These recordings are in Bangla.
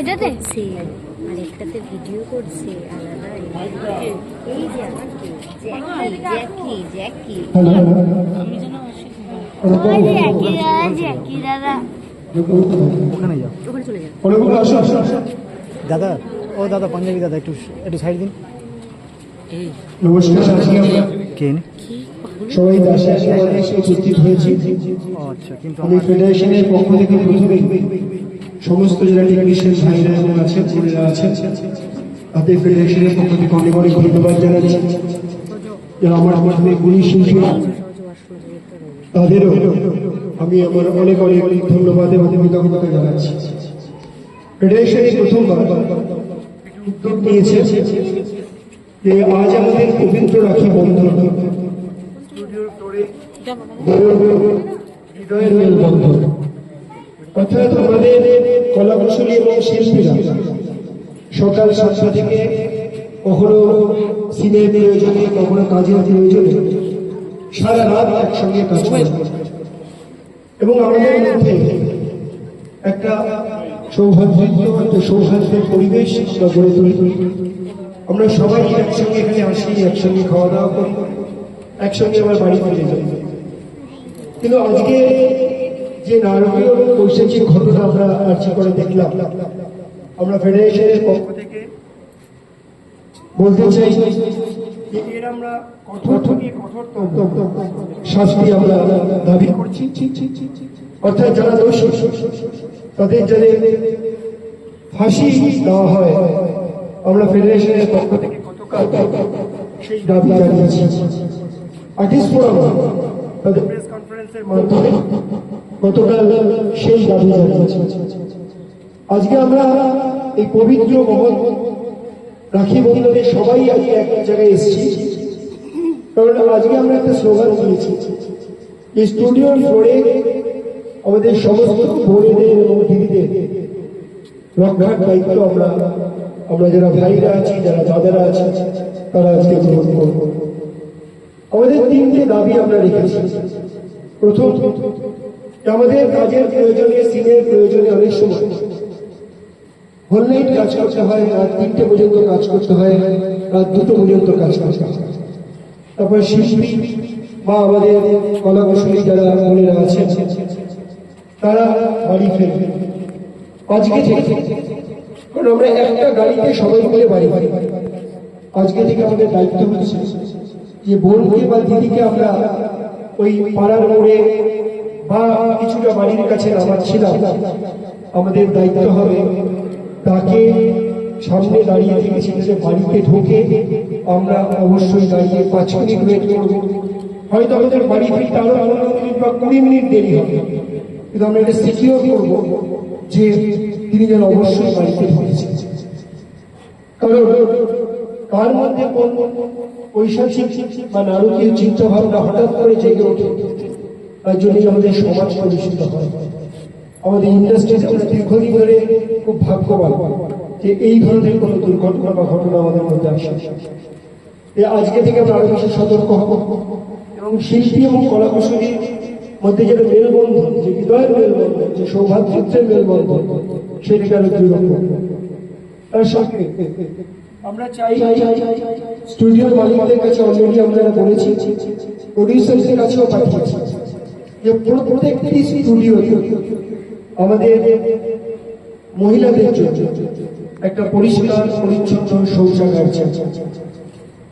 এটাতে? করছে। আর একটাতে ভিডিও করছে আলাদা এই যে আমার জ্যাকি জ্যাকি জ্যাকি। ওই যে একই দাদা দাদা। ওখানে যাও। ওখানে চলে যাও। অনেকগুলো আসো আসো আসো। দাদা ও দাদা পাঞ্জাবি দাদা একটু একটু সাইড দিন। নমস্কার সবাই দাসে আশীর্বাদে এসে উপস্থিত হয়েছি। আচ্ছা কিন্তু আমি ফেডারেশনের পক্ষ থেকে প্রথমে সমস্ত জেলা টেকনিশিয়ান ভাইরা এবং আছেন বোনেরা আছেন। তাদের ফেডারেশনের পক্ষ থেকে অনেক অনেক ধন্যবাদ জানাচ্ছি। যারা আমার মাধ্যমে গুণী শিল্পী তাদেরও আমি আমার অনেক অনেক ধন্যবাদ এবং কৃতজ্ঞতা জানাচ্ছি। ফেডারেশনে প্রথমবার উদ্যোগ নিয়েছে। যে আজ আমাদের পবিত্র রাখি বন্ধন। হৃদয়ের মেলবন্ধন অর্থাৎ আমাদের কলাকুশলী এবং শিল্পীরা। সকাল সাতটা থেকে কখনো সিনের প্রয়োজনে কখনো কাজের প্রয়োজনে সারা রাত একসঙ্গে কাজ করে এবং আমাদের মধ্যে একটা সৌভাগ্য একটা সৌহার্দ্যের পরিবেশ আমরা গড়ে তুলি। আমরা সবাই একসঙ্গে এখানে আসি, একসঙ্গে খাওয়া দাওয়া করি, একসঙ্গে আবার বাড়ি ফিরে যাই। কিন্তু আজকে যে নারকীয় এবং বৈশাখিক ঘটনা আমরা আর্জি করে দেখলাম, আমরা ফেডারেশনের পক্ষ থেকে বলতে চাই আমরা আমরা যারা দোষী, তাদের যাতে ফাঁসি দেওয়া হয় আমরা ফেডারেশনের পক্ষ থেকে দাবি জানিয়েছি। আর্টিস্ট প্রেস কনফারেন্সের মাধ্যমে গতকাল সেই দাবি আজকে আমরা এই পবিত্র রাখি বন্ধনে সবাই আজকে এক জায়গায় এসেছি। কারণ আজকে আমরা একটা স্লোগান দিয়েছি এই স্টুডিওর ফ্লোরে আমাদের সমস্ত বোনেদের এবং দিদিদের রক্ষার দায়িত্ব আমরা আমরা যারা ভাইরা আছি, যারা দাদারা আছি, তারা আজকে গ্রহণ করব আমাদের তিনটে দাবি আমরা রেখেছি। প্রথম আমাদের কাজের প্রয়োজনে, সিনের প্রয়োজনে অনেক সময় হোল কাজ করতে হয়, রাত তিনটে পর্যন্ত কাজ করতে হয়, রাত দুটো পর্যন্ত কাজ করতে হয়। তারপর শিল্পী বা আমাদের কলা কুশলী যারা বোনেরা আছেন, তারা বাড়ি ফেরবে আজকে কারণ আমরা একটা গাড়িতে সবাই মিলে বাড়ি বাড়ি আজকে থেকে আমাদের দায়িত্ব হচ্ছে যে বোনকে বা দিদিকে আমরা ওই পাড়ার মোড়ে বা কিছুটা বাড়ির কাছে নামাচ্ছিলাম। আমাদের দায়িত্ব হবে তাকে সামনে দাঁড়িয়ে থেকে সেখানে বাড়িতে ঢোকে আমরা অবশ্যই দাঁড়িয়ে পাঁচ মিনিট ওয়েট করব। হয়তো আমাদের বাড়ি ফিরতে আরও পনেরো মিনিট বা কুড়ি মিনিট দেরি হবে। কিন্তু আমরা এটা সিকিউর করব। যে তিনি যেন অবশ্যই বাড়িতে ঢুকেছেন কারণ কার মধ্যে কোন ঐশাসিক বা নারকীয় চিন্তা ভাবনা হঠাৎ করে জেগে ওঠে, তার জন্যই আমাদের সমাজ কলুষিত হয়। আমাদের ইন্ডাস্ট্রিতে আমরা দীর্ঘদিন ধরে খুব ভাগ্যবান যে এই ধরনের কোনো দুর্ঘটনা বা ঘটনা আমাদের মধ্যে আসে। আজকে থেকে আমরা আরও বেশি সতর্ক হব। এবং শিল্পী এবং কলাকুশলীর মধ্যে যেটা মেলবন্ধন যে হৃদয়ের মেলবন্ধন যে সৌভাগ্যের মেলবন্ধন আরও দৃঢ় তার সঙ্গে আমরা চাই স্টুডিওর মালিকদের কাছে অলরেডি আমরা বলেছি। কাছেও পাঠিয়েছি যে প্রত্যেকটি স্টুডিও আমাদের মহিলাদের জন্য একটা পরিষ্কার পরিচ্ছন্ন শৌচাগার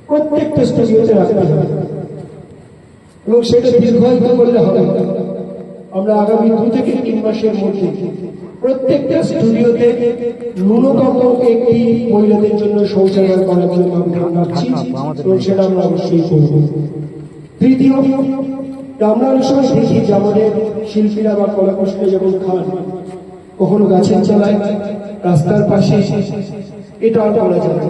প্রত্যেকটা স্টুডিওতে রাখতে হবে। এবং সেটা দীর্ঘায়িত করলে হবে। আমরা আগামী দু থেকে তিন মাসের মধ্যে প্রত্যেকটা স্টুডিওতে ন্যূনতম একটি মহিলাদের জন্য শৌচাগার করার জন্য আমি রাখছি এবং সেটা আমরা অবশ্যই করব তৃতীয় আমরা অনেক সময় দেখি যে আমাদের শিল্পীরা বা কলাকুশলী যখন খান, কখনো গাছের চালায়, রাস্তার পাশে, এটা আর করা যায়।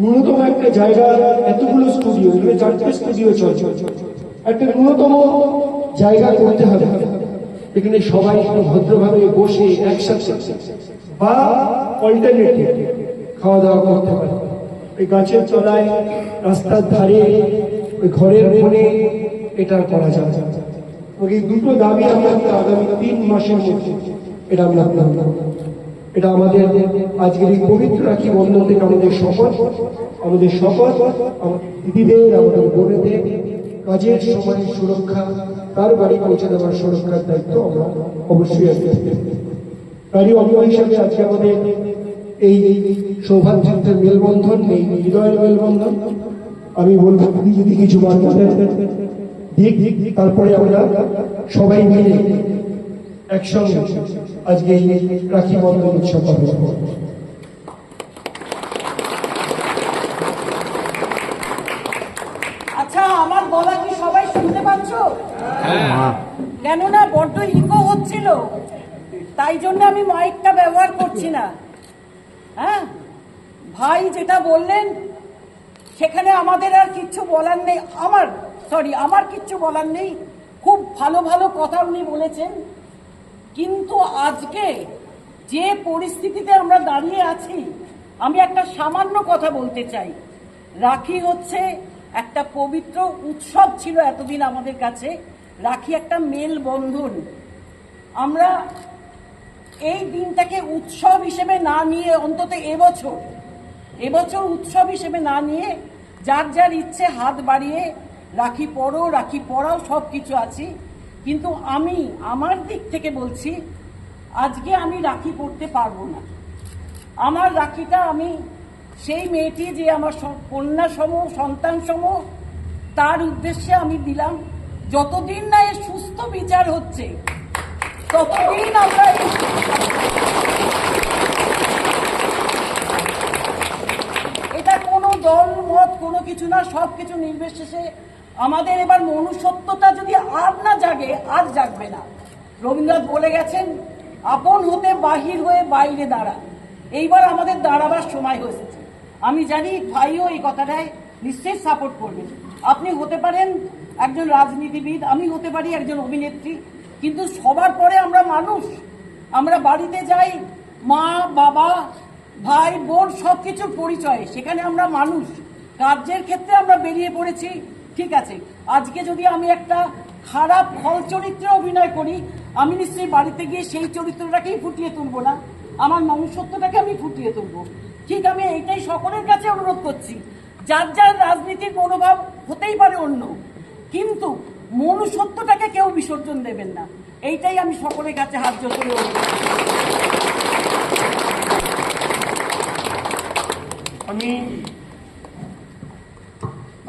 ন্যূনতম একটা জায়গা, এতগুলো স্টুডিও চারটে স্টুডিও চলছে একটা ন্যূনতম জায়গা করতে হবে। এখানে সবাই ভদ্রভাবে বসে একসাথে বা অল্টারনেটিভ খাওয়া দাওয়া করতে পারে। ওই গাছের তলায়, রাস্তার ধারে, ওই ঘরের কোণে এটা করা যাবে। ওই দুটো দাবি আমরা আগামী তিন মাসের মধ্যে এটা আমরা। এটা আমাদের আজকের এই পবিত্র রাখি বন্ধন থেকে আমাদের শপথ। আমাদের শপথ আমাদের দিদিদের, আমাদের বোনেদের কাজের সময় সুরক্ষা, তার বাড়ি পৌঁছে দেওয়ার সুরক্ষার দায়িত্ব আমরা অবশ্যই থেকে তারই অঙ্গ হিসাবে আজকে আমাদের এই সৌভাগ্যের মেলবন্ধন, এই হৃদয়ের মেলবন্ধন। আমি বলব দিদি যদি কিছু বার্তা দিক, তারপরে আমরা সবাই মিলে একসঙ্গে আজকে এই রাখি বন্ধন উৎসব পালন করব আচ্ছা আমার গলা কি সবাই শুনতে পাচ্ছ হ্যাঁ কেননা বড্ড ইকো হচ্ছিল। তাই জন্য আমি মাইকটা ব্যবহার করছি না। হ্যাঁ? ভাই যেটা বললেন, সেখানে আমাদের আর কিচ্ছু বলার নেই। আমার সরি আমার কিচ্ছু বলার নেই। খুব ভালো ভালো কথা উনি বলেছেন। কিন্তু আজকে যে পরিস্থিতিতে আমরা দাঁড়িয়ে আছি, আমি একটা সামান্য কথা বলতে চাই। রাখি হচ্ছে একটা পবিত্র উৎসব ছিল এতদিন আমাদের কাছে। রাখি একটা মেল বন্ধন। আমরা এই দিনটাকে উৎসব হিসেবে না নিয়ে অন্তত এবছর এবছর উৎসব হিসেবে না নিয়ে যার যার ইচ্ছে হাত বাড়িয়ে রাখি পরো রাখি পরাও সব কিছু আছি। কিন্তু আমি আমার দিক থেকে বলছি, আজকে আমি রাখি পড়তে পারব না। আমার রাখিটা আমি সেই মেয়েটি যে আমার কন্যা সম সন্তান সম তার উদ্দেশ্যে আমি দিলাম, যতদিন না এর সুস্থ বিচার হচ্ছে, ততদিন আমরা এটা কোনো দল, মত, কোনো কিছু না সব কিছু নির্বিশেষে আমাদের এবার মনুষ্যত্বটা যদি আর না জাগে, আর জাগবে না। রবীন্দ্রনাথ বলে গেছেন, আপন হতে বাহির হয়ে বাইরে দাঁড়া এইবার আমাদের দাঁড়াবার সময় হয়েছে আমি জানি ভাইও এই কথাটায় নিশ্চয়ই সাপোর্ট করবেন আপনি হতে পারেন একজন রাজনীতিবিদ, আমি হতে পারি একজন অভিনেত্রী, কিন্তু সবার পরে আমরা মানুষ। আমরা বাড়িতে যাই, মা, বাবা, ভাই, বোন সব কিছুর পরিচয়, সেখানে আমরা মানুষ। কার্যের ক্ষেত্রে আমরা বেরিয়ে পড়েছি, ঠিক আছে। আজকে যদি আমি একটা খারাপ ফল চরিত্রে অভিনয় করি, আমি নিশ্চয়ই বাড়িতে গিয়ে সেই চরিত্রটাকেই ফুটিয়ে তুলবো না। আমার মনুষ্যত্বটাকে আমি ফুটিয়ে তুলবো। ঠিক আমি এইটাই সকলের কাছে অনুরোধ করছি। যার যার রাজনীতির মনোভাব হতেই পারে অন্য কিন্তু মনুষ্যত্বটাকে কেউ বিসর্জন দেবেন না। এইটাই আমি সকলের কাছে হাত জোর করে অনুরোধ আমি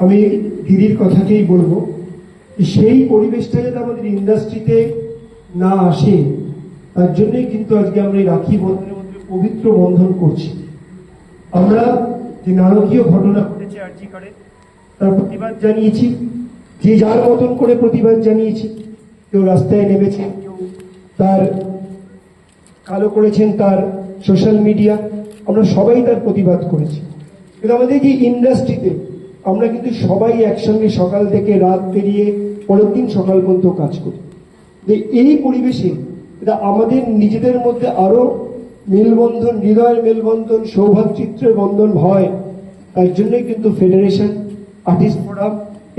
আমি দিদির কথাকেই বলব সেই পরিবেশটা যাতে আমাদের ইন্ডাস্ট্রিতে না আসে তার জন্যই কিন্তু আজকে আমরা এই রাখি বন্ধনের মধ্যে পবিত্র বন্ধন করছি। আমরা যে নারকীয় ঘটনা ঘটেছে আর্জি করে তার প্রতিবাদ জানিয়েছি যে যার মতন করে প্রতিবাদ জানিয়েছি কেউ রাস্তায় নেমেছে কেউ তার কালো করেছেন তার সোশ্যাল মিডিয়া আমরা সবাই তার প্রতিবাদ করেছি। কিন্তু আমাদের যে ইন্ডাস্ট্রিতে আমরা কিন্তু সবাই একসঙ্গে সকাল থেকে রাত পেরিয়ে পরের দিন সকাল পর্যন্ত কাজ করি। যে এই পরিবেশে এটা আমাদের নিজেদের মধ্যে আরও মেলবন্ধন হৃদয়ের মেলবন্ধন সৌভাগ্যচিত্রের বন্ধন হয়। তার জন্যই কিন্তু ফেডারেশন আর্টিস্ট ফোরাম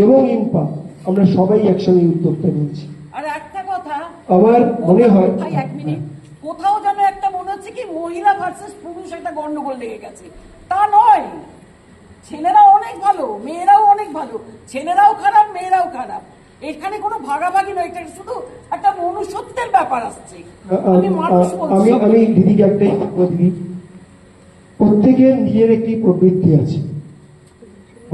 এবং ইম্পা আমরা সবাই একসঙ্গে উদ্যোগটা নিয়েছি। আর একটা কথা আমার মনে হয় এক মিনিট। কোথাও যেন একটা মনে হচ্ছে কি মহিলা ভার্সেস পুরুষ একটা গন্ডগোল লেগে গেছে। তা নয়। ছেলেরা অনেক ভালো মেয়েরাও অনেক ভালো। ছেলেরাও খারাপ মেয়েরাও খারাপ। এখানে কোনো ভাগাভাগি নয় এটা শুধু একটা মনুষ্যত্বের ব্যাপার আসছে। আমি মানুষ আমি বলছি। আমি দিদিকে একটাই দিদি প্রত্যেকের নিজের একটি প্রবৃত্তি আছে।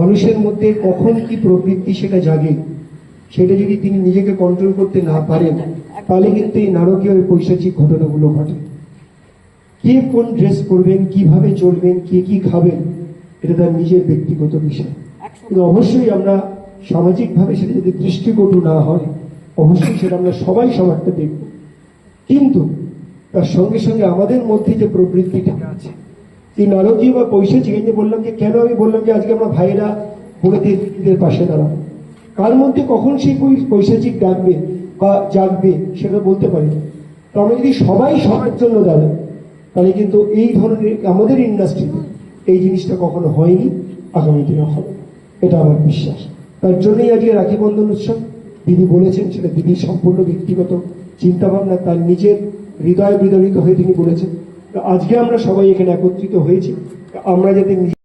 মানুষের মধ্যে কখন কি প্রবৃত্তি সেটা জাগে সেটা যদি তিনি নিজেকে কন্ট্রোল করতে না পারেন তাহলে কিন্তু এই নারকীয় পৈশাচিক ঘটনাগুলো ঘটে। কে কোন ড্রেস পরবেন কীভাবে চলবেন কে কি খাবেন এটা তার নিজের ব্যক্তিগত বিষয়। কিন্তু অবশ্যই আমরা সামাজিকভাবে সেটা যদি দৃষ্টিকটু না হয়, অবশ্যই সেটা আমরা সবাই সবারটা দেখব। কিন্তু তার সঙ্গে সঙ্গে আমাদের মধ্যে যে প্রবৃত্তিটা আছে, এই নারকীয় বা পৈশাচিক, এই যে বললাম যে কেন আমি বললাম যে আজকে আমরা ভাইয়েরা দিদিদের পাশে দাঁড়াবো? কার মধ্যে কখন সেই পৈশাচিক ডাকবে বা জাগবে সেটা বলতে পারি। তো আমরা যদি সবাই সবার জন্য দাঁড়াই, তাহলে কিন্তু এই ধরনের আমাদের ইন্ডাস্ট্রিতে এই জিনিসটা কখনো হয়নি, আগামী দিনে হবে। এটা আমার বিশ্বাস। তার জন্যই আজকে রাখি বন্ধন উৎসব। দিদি বলেছেন সেটা দিদির সম্পূর্ণ ব্যক্তিগত চিন্তা ভাবনা তার নিজের হৃদয় বিদরিত হয়ে তিনি বলেছেন। আজকে আমরা সবাই এখানে একত্রিত হয়েছি। আমরা যাতে